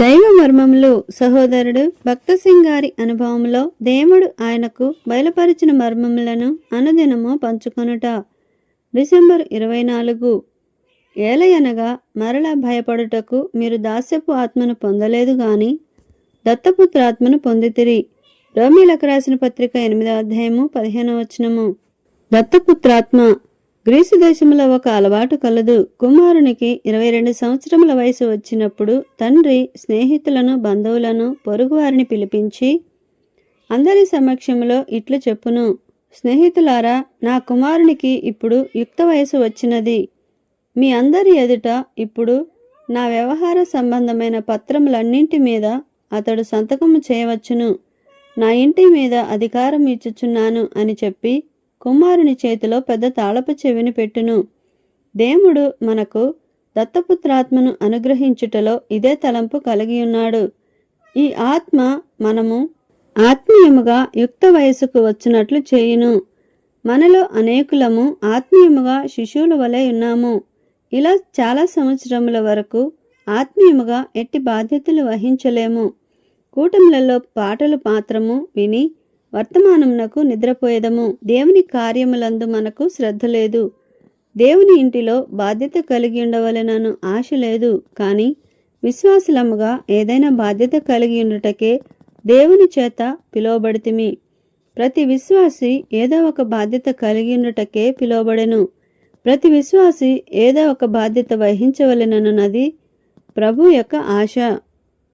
దైవ మర్మములు సహోదరుడు భక్త సింగ్ గారి అనుభవంలో దేవుడు ఆయనకు బయలుపరిచిన మర్మములను అనుదినము పంచుకొనుట. డిసెంబర్ ఇరవై నాలుగు. ఏలయనగా మరల భయపడుటకు మీరు దాస్యపు ఆత్మను పొందలేదు గాని దత్తపుత్రాత్మను పొందితిరి. రోమిలకు రాసిన పత్రిక ఎనిమిదవ అధ్యాయము పదిహేనవ వచనము. దత్తపుత్రాత్మ గ్రీసు దేశంలో ఒక అలవాటు కలదు. కుమారునికి ఇరవై రెండు సంవత్సరముల వయసు వచ్చినప్పుడు తండ్రి స్నేహితులను బంధువులను పొరుగువారిని పిలిపించి అందరి సమక్షంలో ఇట్లు చెప్పును. స్నేహితులారా నా కుమారునికి ఇప్పుడు యుక్త వయసు వచ్చినది. మీ అందరి ఎదుట ఇప్పుడు నా వ్యవహార సంబంధమైన పత్రములన్నింటి మీద అతడు సంతకము చేయవచ్చును. నా ఇంటి మీద అధికారం ఇచ్చుచున్నాను అని చెప్పి కుమారుని చేతిలో పెద్ద తాళపు చెవిని పెట్టును. దేవుడు మనకు దత్తపుత్రాత్మను అనుగ్రహించుటలో ఇదే తలంపు కలిగి ఉన్నాడు ఈ ఆత్మ మనము ఆత్మీయముగా యుక్త వయసుకు వచ్చినట్లు చేయును. మనలో అనేకులము ఆత్మీయముగా శిశువుల వలె ఉన్నాము. ఇలా చాలా సంవత్సరముల వరకు ఆత్మీయముగా ఎట్టి బాధ్యతలు వహించలేము. కూటములలో పాటలు మాత్రము విని వర్తమానమునకు నిద్రపోయేదము. దేవుని కార్యములందు మనకు శ్రద్ధ లేదు. దేవుని ఇంటిలో బాధ్యత కలిగి ఉండవలనను ఆశ లేదు. కానీ విశ్వాసులముగా ఏదైనా బాధ్యత కలిగి ఉండుటకే దేవుని చేత పిలువబడితిమి. ప్రతి విశ్వాసి ఏదో ఒక బాధ్యత కలిగి ఉండుటకే పిలువబడెను. ప్రతి విశ్వాసి ఏదో ఒక బాధ్యత వహించవలెనన్నది ప్రభు యొక్క ఆశ.